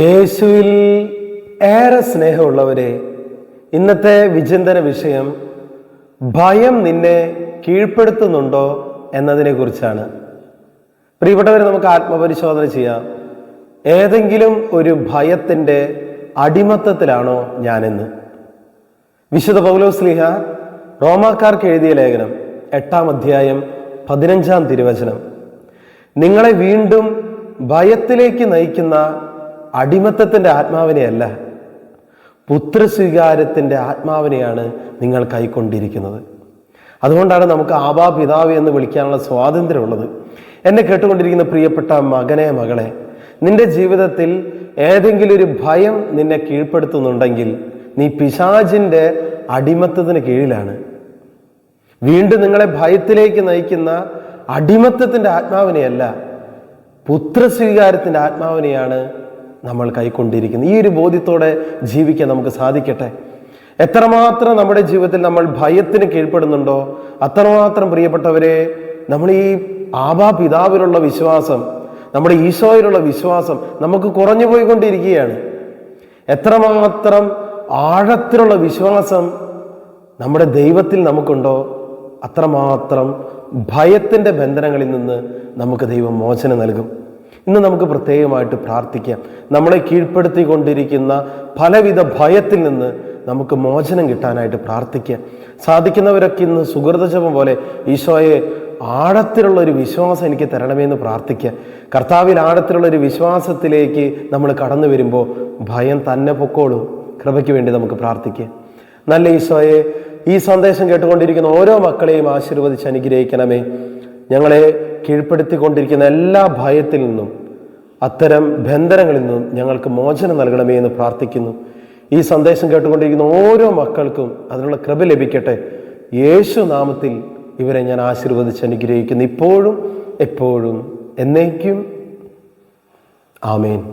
യേശുവിൽ ഏറെ സ്നേഹമുള്ളവരെ ഇന്നത്തെ വിചിന്തന വിഷയം ഭയം നിന്നെ കീഴ്പ്പെടുത്തുന്നുണ്ടോ എന്നതിനെ കുറിച്ചാണ് പ്രിയപ്പെട്ടവരെ നമുക്ക് ആത്മപരിശോധന ചെയ്യാം. ഏതെങ്കിലും ഒരു ഭയത്തിന്റെ അടിമത്തത്തിലാണോ ഞാനെന്ന്. വിശുദ്ധ പൗലോസ്ലിഹ റോമാക്കാർക്ക് എഴുതിയ ലേഖനം എട്ടാം അധ്യായം പതിനഞ്ചാം തിരുവചനം. നിങ്ങളെ വീണ്ടും ഭയത്തിലേക്ക് നയിക്കുന്ന അടിമത്തത്തിന്റെ ആത്മാവിനെയല്ല പുത്രസ്വീകാരത്തിന്റെ ആത്മാവിനെയാണ് നിങ്ങൾ കൈക്കൊണ്ടിരിക്കുന്നത്. അതുകൊണ്ടാണ് നമുക്ക് ആബാ പിതാവ് എന്ന് വിളിക്കാനുള്ള സ്വാതന്ത്ര്യമുള്ളത്. എന്നെ കേട്ടുകൊണ്ടിരിക്കുന്ന പ്രിയപ്പെട്ട മകനെ മകളെ നിന്റെ ജീവിതത്തിൽ ഏതെങ്കിലും ഒരു ഭയം നിന്നെ കീഴ്പ്പെടുത്തുന്നുണ്ടെങ്കിൽ നീ പിശാചിന്റെ അടിമത്തത്തിന് കീഴിലാണ്. വീണ്ടും നിങ്ങളെ ഭയത്തിലേക്ക് നയിക്കുന്ന അടിമത്തത്തിന്റെ ആത്മാവിനെയല്ല പുത്രസ്വീകാരത്തിന്റെ ആത്മാവിനെയാണ് നമ്മൾ കൈക്കൊണ്ടിരിക്കുന്നത് ഈ ഒരു ബോധ്യത്തോടെ ജീവിക്കാൻ നമുക്ക് സാധിക്കട്ടെ? എത്രമാത്രം നമ്മുടെ ജീവിതത്തിൽ നമ്മൾ ഭയത്തിന് കീഴ്പ്പെടുന്നുണ്ടോ? അത്രമാത്രം പ്രിയപ്പെട്ടവരെ നമ്മൾ ഈ ആബാ പിതാവിലുള്ള വിശ്വാസം നമ്മുടെ ഈശോയിലുള്ള വിശ്വാസം നമുക്ക് കുറഞ്ഞു പോയിക്കൊണ്ടിരിക്കുകയാണ്. എത്രമാത്രം ആഴത്തിലുള്ള വിശ്വാസം നമ്മുടെ ദൈവത്തിൽ നമുക്കുണ്ടോ? അത്രമാത്രം ഭയത്തിന്റെ ബന്ധനങ്ങളിൽ നിന്ന് നമുക്ക് ദൈവം മോചനം നൽകും. ഇന്ന് നമുക്ക് പ്രത്യേകമായിട്ട് പ്രാർത്ഥിക്കാം. നമ്മളെ കീഴ്പ്പെടുത്തിക്കൊണ്ടിരിക്കുന്ന പലവിധ ഭയത്തിൽ നിന്ന് നമുക്ക് മോചനം കിട്ടാനായിട്ട് പ്രാർത്ഥിക്കാം. സാധിക്കുന്നവരൊക്കെ ഇന്ന് സുഹൃതജപം പോലെ ഈശോയെ ആഴത്തിലുള്ള ഒരു വിശ്വാസം എനിക്ക് തരണമെന്ന് പ്രാർത്ഥിക്കാം. കർത്താവിൽ ആഴത്തിലുള്ള ഒരു വിശ്വാസത്തിലേക്ക് നമ്മൾ കടന്നു വരുമ്പോൾ ഭയം തന്നെ പൊക്കോളൂ. കൃപയ്ക്ക് വേണ്ടി നമുക്ക് പ്രാർത്ഥിക്കാം. നല്ല ഈശോയെ ഈ സന്ദേശം കേട്ടുകൊണ്ടിരിക്കുന്ന ഓരോ മക്കളെയും ആശീർവദിച്ച് അനുഗ്രഹിക്കണമേ. ഞങ്ങളെ കീഴ്പ്പെടുത്തിക്കൊണ്ടിരിക്കുന്ന എല്ലാ ഭയത്തിൽ നിന്നും അത്തരം ബന്ധനങ്ങളിൽ നിന്നും ഞങ്ങൾക്ക് മോചനം നൽകണമേ എന്ന് പ്രാർത്ഥിക്കുന്നു. ഈ സന്ദേശം കേട്ടുകൊണ്ടിരിക്കുന്ന ഓരോ മക്കൾക്കും അതിനുള്ള കൃപ ലഭിക്കട്ടെ. യേശു നാമത്തിൽ ഇവരെ ഞാൻ ആശീർവദിച്ച് അനുഗ്രഹിക്കുന്നു. ഇപ്പോഴും എപ്പോഴും എന്നേക്കും. ആമേൻ.